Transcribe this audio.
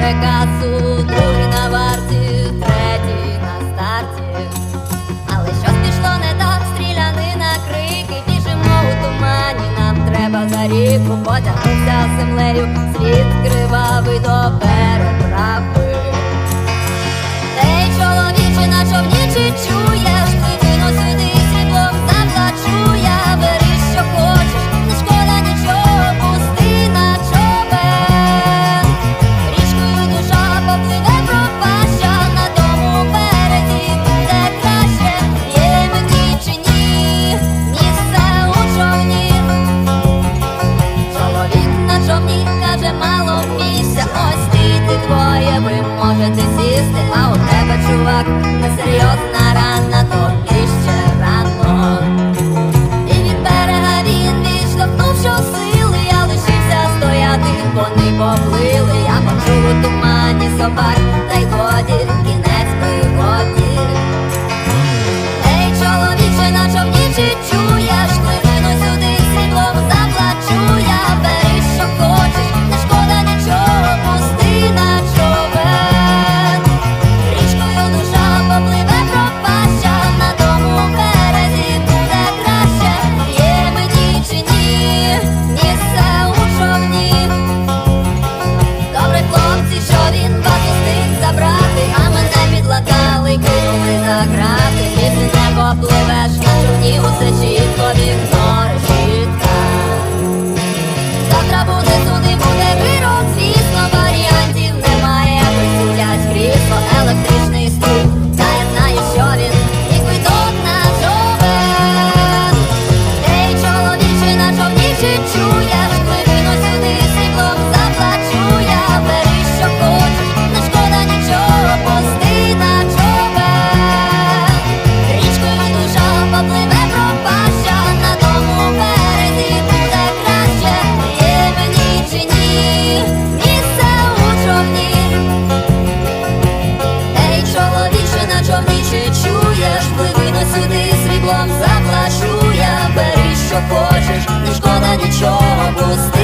переказу, другий варті, третій на старті, але щось пішло не так, стрілянина, крики, біжимо у тумані, нам треба за ріку землею, світ кривавий до поплили, я почув у тумані собак, та й годі кінець пригоді. Ей, чоловіче, на човні чи заграти, крізь не попливеш, на човні усе чітко вікно. хочеш, ні шкода нічого пусти.